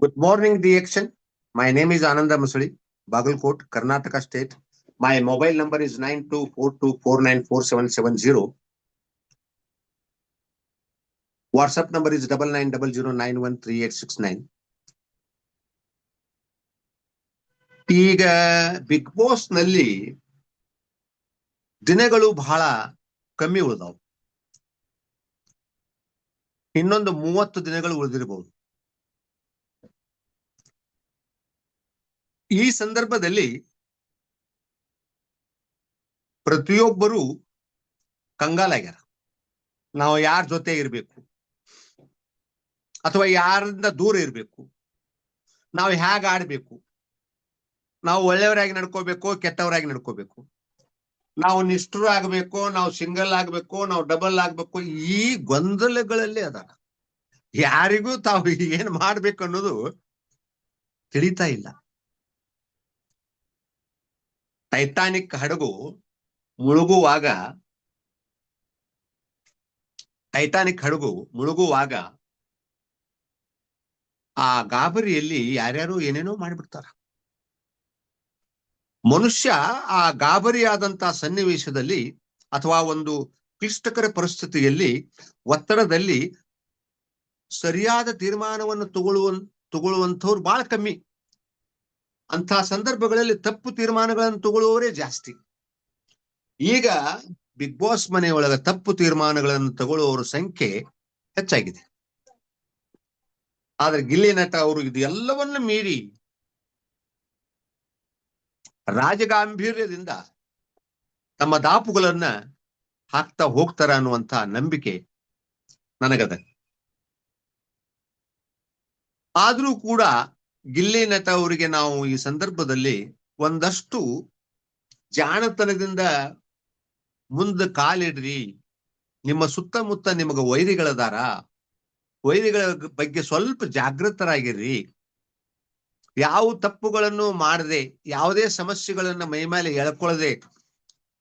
Good morning, the action. My name is Ananda Musuli, Bagalkot, Karnataka State. My mobile number is nine two four two four nine four seven seven zero. WhatsApp number is double nine Big ಬಾಸ್ನಲ್ಲಿ ದಿನಗಳು ಬಹಳ ಕಮ್ಮಿ ಉಳಿದಾವು ಇನ್ನೊಂದು ಮೂವತ್ತು ದಿನಗಳು ಉಳಿದಿರಬಹುದು ಈ ಸಂದರ್ಭದಲ್ಲಿ ಪ್ರತಿಯೊಬ್ಬರು ಕಂಗಾಲಾಗ್ಯಾರ. ನಾವು ಯಾರ ಜೊತೆ ಇರಬೇಕು? ಅಥವಾ ಯಾರಿಂದ ದೂರ ಇರಬೇಕು? ನಾವು ಹೇಗೆ ಆಡ್ಬೇಕು? ನಾವು ಒಳ್ಳೆಯವರಾಗಿ ನಡ್ಕೋಬೇಕು, ಕೆಟ್ಟವರಾಗಿ ನಡ್ಕೋಬೇಕು? ನಾವು ನಿಷ್ಠರು ಆಗ್ಬೇಕು, ನಾವು ಸಿಂಗಲ್ ಆಗ್ಬೇಕು, ನಾವು ಡಬಲ್ ಆಗ್ಬೇಕು, ಈ ಗೊಂದಲಗಳಲ್ಲಿ ಅದಾರ. ಯಾರಿಗೂ ತಾವು ಏನ್ ಮಾಡ್ಬೇಕು ಅನ್ನೋದು ತಿಳಿತಾ ಇಲ್ಲ. ಟೈಟಾನಿಕ್ ಹಡಗು ಮುಳುಗುವಾಗ, ಟೈಟಾನಿಕ್ ಹಡಗು ಮುಳುಗುವಾಗ ಆ ಗಾಬರಿಯಲ್ಲಿ ಯಾರ್ಯಾರು ಏನೇನೋ ಮಾಡಿಬಿಡ್ತಾರ. ಮನುಷ್ಯ ಆ ಗಾಬರಿಯಾದಂತ ಸನ್ನಿವೇಶದಲ್ಲಿ ಅಥವಾ ಒಂದು ಕ್ಲಿಷ್ಟಕರ ಪರಿಸ್ಥಿತಿಯಲ್ಲಿ ಒತ್ತಡದಲ್ಲಿ ಸರಿಯಾದ ತೀರ್ಮಾನವನ್ನು ತಗೊಳ್ಳುವ ತಗೊಳ್ಳುವಂಥವ್ರು ಬಹಳ ಕಮ್ಮಿ. ಅಂತ ಸಂದರ್ಭಗಳಲ್ಲಿ ತಪ್ಪು ತೀರ್ಮಾನಗಳನ್ನು ತಗೊಳ್ಳುವವರೇ ಜಾಸ್ತಿ. ಈಗ ಬಿಗ್ ಬಾಸ್ ಮನೆಯೊಳಗ ತಪ್ಪು ತೀರ್ಮಾನಗಳನ್ನು ತಗೊಳ್ಳುವವರ ಸಂಖ್ಯೆ ಹೆಚ್ಚಾಗಿದೆ. ಆದ್ರೆ ಗಿಲ್ಲಿ ನಟ ಅವರು ಇದು ಎಲ್ಲವನ್ನು ಮೀರಿ ರಾಜಗಾಂಭೀರ್ಯದಿಂದ ತಮ್ಮ ದಾಪುಗಳನ್ನ ಹಾಕ್ತಾ ಹೋಗ್ತಾರ ಅನ್ನುವಂತ ನಂಬಿಕೆ ನನಗದ. ಆದ್ರೂ ಕೂಡ ಗಿಲ್ಲಿ ನಟ ಅವರಿಗೆ ನಾವು ಈ ಸಂದರ್ಭದಲ್ಲಿ ಒಂದಷ್ಟು ಜಾಣತನದಿಂದ ಮುಂದೆ ಕಾಲಿಡ್ರಿ. ನಿಮ್ಮ ಸುತ್ತಮುತ್ತ ನಿಮಗ ವೈರಿಗಳದಾರ ವೈರಿಗಳ ಬಗ್ಗೆ ಸ್ವಲ್ಪ ಜಾಗೃತರಾಗಿರ್ರಿ ಯಾವ ತಪ್ಪುಗಳನ್ನು ಮಾಡದೆ, ಯಾವುದೇ ಸಮಸ್ಯೆಗಳನ್ನ ಮೈಮೇಲೆ ಎಳ್ಕೊಳ್ಳದೆ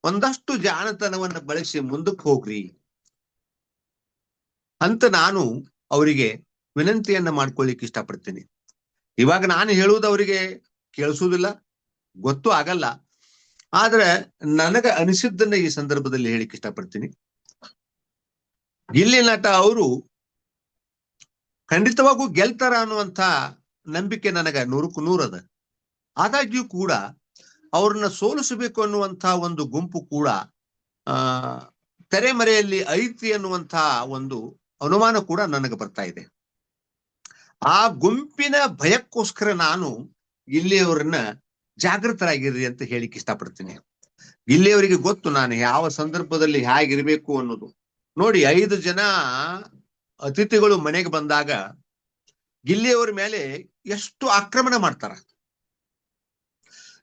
ಒಂದಷ್ಟು ಜಾಣತನವನ್ನು ಬಳಸಿ ಮುಂದಕ್ಕೆ ಹೋಗ್ರಿ. ಅಂತ ನಾನು ಅವರಿಗೆ ವಿನಂತಿಯನ್ನ ಮಾಡ್ಕೊಳ್ಳಿಕ್ಕೆ ಇಷ್ಟಪಡ್ತೀನಿ. ಇವಾಗ ನಾನು ಹೇಳುವುದು ಅವರಿಗೆ ಕೇಳಿಸುವುದಿಲ್ಲ, ಗೊತ್ತು ಆಗಲ್ಲ. ಆದ್ರೆ ನನಗ ಅನಿಸಿದ್ದನ್ನ ಈ ಸಂದರ್ಭದಲ್ಲಿ ಹೇಳಿಕ್ ಇಷ್ಟಪಡ್ತೀನಿ. ಇಲ್ಲಿ ನಟ ಅವರು ಖಂಡಿತವಾಗೂ ಗೆಲ್ತಾರ ಅನ್ನುವಂತ ನಂಬಿಕೆ ನನಗ ನೂರಕ್ಕೂ ನೂರದ ಆದಾಗ್ಯೂ ಕೂಡ ಅವ್ರನ್ನ ಸೋಲಿಸಬೇಕು ಅನ್ನುವಂತ ಒಂದು ಗುಂಪು ಕೂಡ, ಆ, ತೆರೆಮರೆಯಲ್ಲಿ ಐತಿ ಅನ್ನುವಂತ ಒಂದು ಅನುಮಾನ ಕೂಡ ನನಗೆ ಬರ್ತಾ ಇದೆ. ಆ ಗುಂಪಿನ ಭಯಕ್ಕೋಸ್ಕರ ನಾನು ಇಲ್ಲಿಯವರನ್ನ ಜಾಗೃತರಾಗಿರ್ರಿ ಅಂತ ಹೇಳಿಕ್ ಇಷ್ಟಪಡ್ತೀನಿ. ಇಲ್ಲಿಯವರಿಗೆ ಗೊತ್ತು ನಾನು ಯಾವ ಸಂದರ್ಭದಲ್ಲಿ ಹೇಗಿರ್ಬೇಕು ಅನ್ನೋದು. ನೋಡಿ, ಐದು ಜನ ಅತಿಥಿಗಳು ಮನೆಗೆ ಬಂದಾಗ ಗಿಲ್ಲಿಯವರ ಮೇಲೆ ಎಷ್ಟು ಆಕ್ರಮಣ ಮಾಡ್ತಾರ.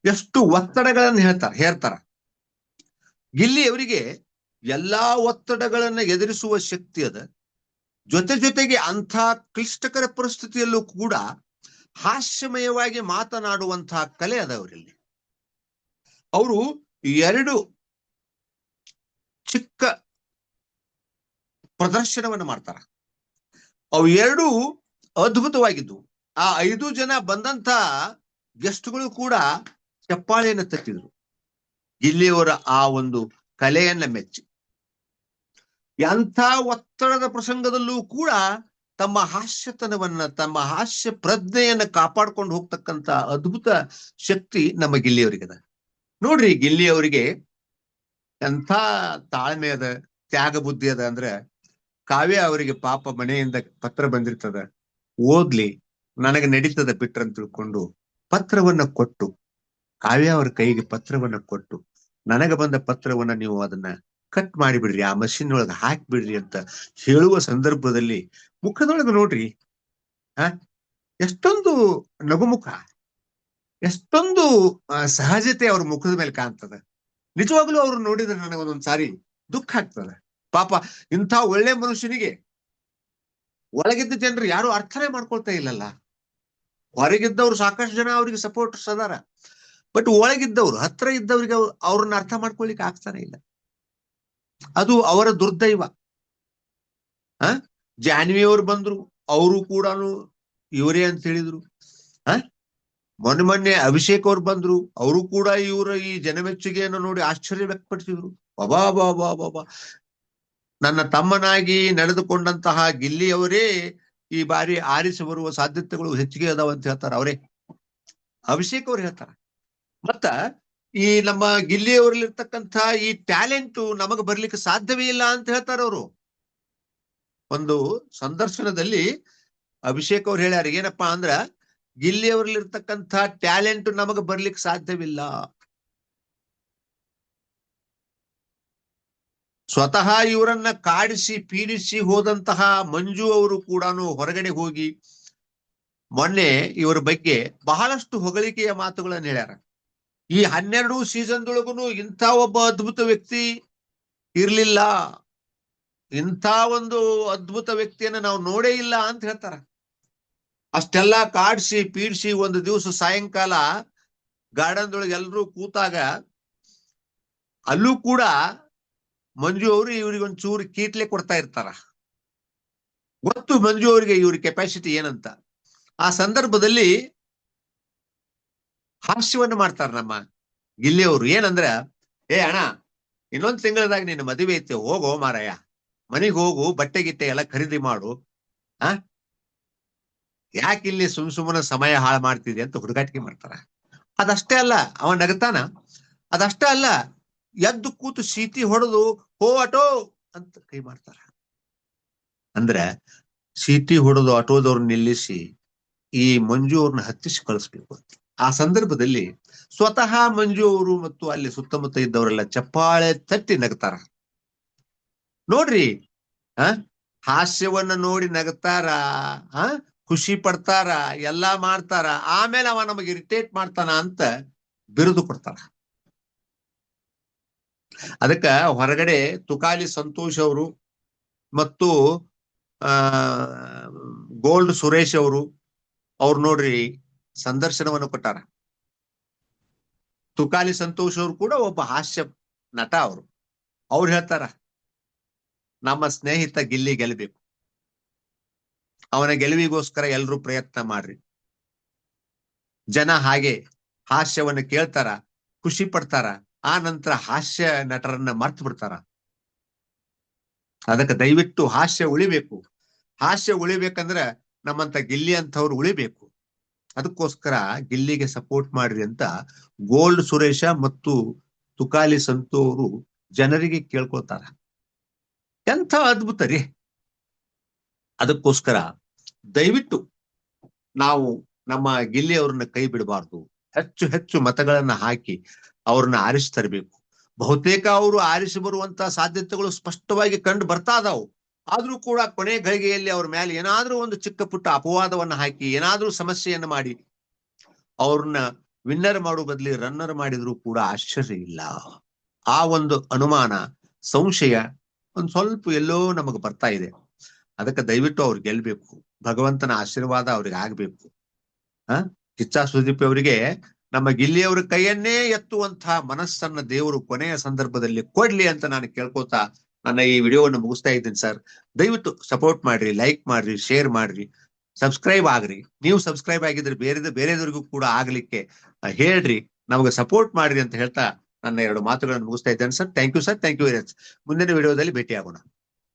ಎಷ್ಟು ಒತ್ತಡಗಳನ್ನು ಹೇಳ್ತಾರ, ಹೇರ್ತಾರ. ಗಿಲ್ಲಿಯವರಿಗೆ ಎಲ್ಲಾ ಒತ್ತಡಗಳನ್ನ ಎದುರಿಸುವ ಶಕ್ತಿ ಅದ. ಜೊತೆ ಜೊತೆಗೆ ಅಂಥ ಕ್ಲಿಷ್ಟಕರ ಪರಿಸ್ಥಿತಿಯಲ್ಲೂ ಕೂಡ ಹಾಸ್ಯಮಯವಾಗಿ ಮಾತನಾಡುವಂತಹ ಕಲೆ ಅದ ಅವರಲ್ಲಿ. ಅವರು ಎರಡು ಚಿಕ್ಕ ಪ್ರದರ್ಶನವನ್ನು ಮಾಡ್ತಾರ. ಅವು ಎರಡು ಅದ್ಭುತವಾಗಿದ್ದು. ಆ ಐದು ಜನ ಬಂದಂತ ಗೆಸ್ಟ್ಗಳು ಕೂಡ ಚಪ್ಪಾಳೆಯನ್ನು ತಟ್ಟಿದ್ರು. ಇಲ್ಲಿಯವರ ಆ ಒಂದು ಕಲೆಯನ್ನ ಮೆಚ್ಚಿ. ಎಂಥ ಒತ್ತಡದ ಪ್ರಸಂಗದಲ್ಲೂ ಕೂಡ ತಮ್ಮ ಹಾಸ್ಯತನವನ್ನ, ತಮ್ಮ ಹಾಸ್ಯ ಪ್ರಜ್ಞೆಯನ್ನ ಕಾಪಾಡ್ಕೊಂಡು ಹೋಗ್ತಕ್ಕಂತ ಅದ್ಭುತ ಶಕ್ತಿ ನಮ್ಮ ಗಿಲ್ಲಿಯವರಿಗದ. ನೋಡ್ರಿ, ಗಿಲ್ಲಿಯವರಿಗೆ ಎಂಥ ತಾಳ್ಮೆ ಅದ, ತ್ಯಾಗ ಬುದ್ಧಿ ಅದ ಅಂದ್ರೆ ಕಾವ್ಯ ಅವರಿಗೆ ಪಾಪ ಮನೆಯಿಂದ ಪತ್ರ ಬಂದಿರ್ತದ. ಓದ್ಲಿ, ನನಗೆ ನಡೀತದ ಬಿಟ್ರಂತ ತಿಳ್ಕೊಂಡು ಪತ್ರವನ್ನ ಕೊಟ್ಟು, ಕಾವ್ಯ ಅವ್ರ ಕೈಗೆ ಪತ್ರವನ್ನ ಕೊಟ್ಟು, ನನಗೆ ಬಂದ ಪತ್ರವನ್ನ ನೀವು ಅದನ್ನ ಕಟ್ ಮಾಡಿಬಿಡ್ರಿ, ಆ ಮಷಿನ್ ಒಳಗೆ ಹಾಕಿಬಿಡ್ರಿ ಅಂತ ಹೇಳುವ ಸಂದರ್ಭದಲ್ಲಿ ಮುಖದೊಳಗೆ ನೋಡ್ರಿ ಆ ಎಷ್ಟೊಂದು ನಗುಮುಖ, ಎಷ್ಟೊಂದು ಸಹಜತೆ ಅವ್ರ ಮುಖದ ಮೇಲೆ ಕಾಣ್ತದ. ನಿಜವಾಗ್ಲೂ ಅವ್ರು ನೋಡಿದ್ರೆ ನನಗೆ ಒಂದೊಂದ್ ಸಾರಿ ದುಃಖ ಆಗ್ತದ. ಪಾಪ ಇಂಥ ಒಳ್ಳೆ ಮನುಷ್ಯನಿಗೆ ಒಳಗಿದ್ದ ಜನರು ಯಾರು ಅರ್ಥನೇ ಮಾಡ್ಕೊಳ್ತಾ ಇಲ್ಲಲ್ಲ. ಹೊರಗಿದ್ದವ್ರು ಸಾಕಷ್ಟು ಜನ ಅವ್ರಿಗೆ ಸಪೋರ್ಟರ್ಸ್ ಅದಾರ. ಬಟ್ ಒಳಗಿದ್ದವ್ರು, ಹತ್ರ ಇದ್ದವ್ರಿಗೆ ಅವ್ರನ್ನ ಅರ್ಥ ಮಾಡ್ಕೊಳ್ಲಿಕ್ಕೆ ಆಗ್ತಾನೆ ಇಲ್ಲ. ಅದು ಅವರ ದುರ್ದೈವ. ಆ? ಜಾನ್ವಿ ಅವ್ರು ಬಂದ್ರು, ಅವರು ಕೂಡ ಇವರೇ ಅಂತ ಹೇಳಿದ್ರು. ಹ ಮೊನ್ನೆ ಮೊನ್ನೆ ಅಭಿಷೇಕ್ ಅವ್ರು ಬಂದ್ರು, ಅವರು ಕೂಡ ಇವರ ಈ ಜನಮೆಚ್ಚುಗೆಯನ್ನು ನೋಡಿ ಆಶ್ಚರ್ಯ ವ್ಯಕ್ತಪಡಿಸಿದ್ರು. ಬಾಬಾ, ಬಾ ಬಾ ಬಾ ಬಾ. ನನ್ನ ತಮ್ಮನಾಗಿ ನಡೆದುಕೊಂಡಂತಹ ಗಿಲ್ಲಿಯವರೇ ಈ ಬಾರಿ ಆರಿಸಿ ಬರುವ ಸಾಧ್ಯತೆಗಳು ಹೆಚ್ಚಿಗೆ ಅದಾವ ಅಂತ ಹೇಳ್ತಾರ ಅವರೇ. ಅಭಿಷೇಕ್ ಅವ್ರು ಹೇಳ್ತಾರ. ಮತ್ತ ಈ ನಮ್ಮ ಗಿಲ್ಲಿಯವರಲ್ಲಿರ್ತಕ್ಕಂಥ ಈ ಟ್ಯಾಲೆಂಟ್ ನಮಗೆ ಬರ್ಲಿಕ್ಕೆ ಸಾಧ್ಯವೇ ಇಲ್ಲ ಅಂತ ಹೇಳ್ತಾರ ಅವರು. ಒಂದು ಸಂದರ್ಶನದಲ್ಲಿ ಅಭಿಷೇಕ್ ಅವ್ರು ಹೇಳ್ಯಾರ, ಏನಪ್ಪಾ ಅಂದ್ರ ಗಿಲ್ಲಿಯವರಲ್ಲಿರ್ತಕ್ಕಂಥ ಟ್ಯಾಲೆಂಟ್ ನಮಗೆ ಬರ್ಲಿಕ್ಕೆ ಸಾಧ್ಯವಿಲ್ಲ. ಸ್ವತಃ ಇವರನ್ನ ಕಾಡಿಸಿ, ಪೀಡಿಸಿ ಹೋದಂತಹ ಮಂಜು ಅವರು ಕೂಡ ಹೊರಗಡೆ ಹೋಗಿ ಮೊನ್ನೆ ಇವರ ಬಗ್ಗೆ ಬಹಳಷ್ಟು ಹೊಗಳಿಕೆಯ ಮಾತುಗಳನ್ನು ಹೇಳ್ಯಾರ. ಈ ಹನ್ನೆರಡು ಸೀಸನ್ದೊಳಗೂ ಇಂಥ ಒಬ್ಬ ಅದ್ಭುತ ವ್ಯಕ್ತಿ ಇರ್ಲಿಲ್ಲ. ಇಂಥ ಒಂದು ಅದ್ಭುತ ವ್ಯಕ್ತಿಯನ್ನ ನಾವು ನೋಡೇ ಇಲ್ಲ ಅಂತ ಹೇಳ್ತಾರ. ಅಷ್ಟೆಲ್ಲ ಕಾಡ್ಸಿ, ಪೀಡ್ಸಿ ಒಂದು ದಿವಸ ಸಾಯಂಕಾಲ ಗಾರ್ಡನ್ ಒಳಗೆ ಎಲ್ರೂ ಕೂತಾಗ ಅಲ್ಲೂ ಕೂಡ ಮಂಜು ಅವರು ಇವ್ರಿಗೆ ಒಂದ್ ಚೂರು ಕೀಟ್ಲೆ ಕೊಡ್ತಾ ಇರ್ತಾರ. ಗೊತ್ತು ಮಂಜು ಅವರಿಗೆ ಇವ್ರ ಕೆಪಾಸಿಟಿ ಏನಂತ. ಆ ಸಂದರ್ಭದಲ್ಲಿ ಹಾಸ್ಯವನ್ನ ಮಾಡ್ತಾರ ನಮ್ಮ ಗಿಲ್ಲಿಯವರು. ಏನಂದ್ರ, ಏ ಅಣ್ಣ, ಇನ್ನೊಂದ್ ತಿಂಗಳದಾಗ ನಿನ್ನ ಮದುವೆ ಐತೆ, ಹೋಗೋ ಮಾರಾಯ. ಮನೆಗೆ ಹೋಗು, ಬಟ್ಟೆ ಗಿಟ್ಟೆ ಎಲ್ಲ ಖರೀದಿ ಮಾಡು. ಆ? ಯಾಕಿಲ್ಲಿ ಸುಮ್ ಸುಮ್ಮನೆ ಸಮಯ ಹಾಳು ಮಾಡ್ತಿದೆ ಅಂತ ಹುಡುಗಾಟಿಕೆ ಮಾಡ್ತಾರ. ಅದಷ್ಟೇ ಅಲ್ಲ, ಅವ ನಗತಾನ. ಅದಷ್ಟೇ ಅಲ್ಲ, ಎದ್ದು ಕೂತು ಸೀತಿ ಹೊಡೆದು, ಹೋ, ಆಟೋ! ಅಂತ ಕೈ ಮಾಡ್ತಾರ. ಅಂದ್ರ, ಸೀಟಿ ಹೊಡೆದು ಆಟೋದವ್ರನ್ನ ನಿಲ್ಲಿಸಿ, ಈ ಮಂಜು ಅವ್ರನ್ನ ಹತ್ತಿಸಿ ಕಳಿಸ್ಬೇಕು ಅಂತ. ಆ ಸಂದರ್ಭದಲ್ಲಿ ಸ್ವತಃ ಮಂಜು ಅವರು ಮತ್ತು ಅಲ್ಲಿ ಸುತ್ತಮುತ್ತ ಇದ್ದವರೆಲ್ಲ ಚಪ್ಪಾಳೆ ತಟ್ಟಿ ನಗ್ತಾರ. ನೋಡ್ರಿ ಹ ಹಾಸ್ಯವನ್ನ ನೋಡಿ ನಗ್ತಾರ ಹ ಖುಷಿ ಪಡ್ತಾರ, ಎಲ್ಲಾ ಮಾಡ್ತಾರ, ಆಮೇಲೆ ಅವ ನಮಗೆ ಇರಿಟೇಟ್ ಮಾಡ್ತಾನ ಅಂತ ಬಿರುದು ಕೊಡ್ತಾರ. ಅದಕ್ಕ ಹೊರಗಡೆ ತುಕಾಲಿ ಸಂತೋಷ್ ಅವರು ಮತ್ತು, ಆ, ಗೋಲ್ಡ್ ಸುರೇಶ್ ಅವರು, ಅವ್ರು ನೋಡ್ರಿ ಸಂದರ್ಶನವನ್ನು ಕೊಟ್ಟಾರ. ತುಕಾಲಿ ಸಂತೋಷ್ ಅವರು ಕೂಡ ಒಬ್ಬ ಹಾಸ್ಯ ನಟ ಅವರು. ಅವ್ರು ಹೇಳ್ತಾರ, ನಮ್ಮ ಸ್ನೇಹಿತ ಗಿಲ್ಲಿ ಗೆಲ್ಲಬೇಕು ಅವನ ಗೆಲುವಿಗೋಸ್ಕರ ಎಲ್ರೂ ಪ್ರಯತ್ನ ಮಾಡ್ರಿ. ಜನ ಹಾಗೆ ಹಾಸ್ಯವನ್ನು ಕೇಳ್ತಾರ, ಖುಷಿ ಪಡ್ತಾರ, ಆ ನಂತರ ಹಾಸ್ಯ ನಟರನ್ನ ಮರ್ತು ಬಿಡ್ತಾರ. ಅದಕ್ಕೆ ದಯವಿಟ್ಟು ಹಾಸ್ಯ ಉಳಿಬೇಕು. ಹಾಸ್ಯ ಉಳಿಬೇಕಂದ್ರ ನಮ್ಮಂತ ಗಿಲ್ಲಿ ಅಂತವ್ರು ಉಳಿಬೇಕು. ಅದಕ್ಕೋಸ್ಕರ ಗಿಲ್ಲಿಗೆ ಸಪೋರ್ಟ್ ಮಾಡ್ರಿ ಅಂತ ಗೋಲ್ಡ್ ಸುರೇಶ ಮತ್ತು ತುಕಾಲಿ ಸಂತು ಅವರು ಜನರಿಗೆ ಕೇಳ್ಕೊತಾರ ಎಂಥ ಅದ್ಭುತ ರೀ. ಅದಕ್ಕೋಸ್ಕರ ದಯವಿಟ್ಟು ನಾವು ನಮ್ಮ ಗಿಲ್ಲಿ ಅವ್ರನ್ನ ಕೈ ಬಿಡಬಾರ್ದು. ಹೆಚ್ಚು ಹೆಚ್ಚು ಮತಗಳನ್ನ ಹಾಕಿ ಅವ್ರನ್ನ ಆರಿಸಿ ತರಬೇಕು. ಬಹುತೇಕ ಅವರು ಆರಿಸಿ ಬರುವಂತ ಸಾಧ್ಯತೆಗಳು ಸ್ಪಷ್ಟವಾಗಿ ಕಂಡು ಬರ್ತಾ ಇದಾವು ಆದ್ರೂ ಕೂಡ ಕೊನೆ ಗಳಿಗೆಯಲ್ಲಿ ಅವ್ರ ಮೇಲೆ ಏನಾದ್ರೂ ಒಂದು ಚಿಕ್ಕ ಪುಟ್ಟ ಅಪವಾದವನ್ನ ಹಾಕಿ, ಏನಾದ್ರೂ ಸಮಸ್ಯೆಯನ್ನು ಮಾಡಿ, ಅವ್ರನ್ನ ವಿನ್ನರ್ ಮಾಡುವ ಬದಲಿ ರನ್ನರ್ ಮಾಡಿದ್ರು ಕೂಡ ಆಶ್ಚರ್ಯ ಇಲ್ಲ. ಆ ಒಂದು ಅನುಮಾನ, ಸಂಶಯ ಒಂದ್ ಸ್ವಲ್ಪ ಎಲ್ಲೋ ನಮಗ್ ಬರ್ತಾ ಇದೆ. ಅದಕ್ಕೆ ದಯವಿಟ್ಟು ಅವ್ರು ಗೆಲ್ಬೇಕು. ಭಗವಂತನ ಆಶೀರ್ವಾದ ಅವ್ರಿಗೆ ಆಗ್ಬೇಕು. ಹ? ಕಿಚ್ಚಾ ಸುದೀಪ್ ಅವರಿಗೆ ನಮ್ಮ ಗಿಲ್ಲಿಯವರ ಕೈಯನ್ನೇ ಎತ್ತುವಂತಹ ಮನಸ್ಸನ್ನ ದೇವರು ಕೊನೆಯ ಸಂದರ್ಭದಲ್ಲಿ ಕೊಡ್ಲಿ ಅಂತ ನಾನು ಕೇಳ್ಕೊತಾ ನನ್ನ ಈ ವಿಡಿಯೋವನ್ನು ಮುಗಿಸ್ತಾ ಇದ್ದೀನಿ ಸರ್. ದಯವಿಟ್ಟು ಸಪೋರ್ಟ್ ಮಾಡ್ರಿ ಲೈಕ್ ಮಾಡ್ರಿ ಶೇರ್ ಮಾಡ್ರಿ ಸಬ್ಸ್ಕ್ರೈಬ್ ಆಗ್ರಿ. ನೀವು ಸಬ್ಸ್ಕ್ರೈಬ್ ಆಗಿದ್ರೆ ಬೇರೆ ಬೇರೆದವ್ರಿಗೂ ಕೂಡ ಆಗ್ಲಿಕ್ಕೆ ಹೇಳ್ರಿ. ನಮಗೆ ಸಪೋರ್ಟ್ ಮಾಡ್ರಿ ಅಂತ ಹೇಳ್ತಾ ನನ್ನ ಎರಡು ಮಾತುಗಳನ್ನು ಮುಗಿಸ್ತಾ ಇದ್ದೇನೆ sir. Thank you sir thank you very much ಮುಂದಿನ ವಿಡಿಯೋದಲ್ಲಿ ಭೇಟಿ ಆಗೋಣ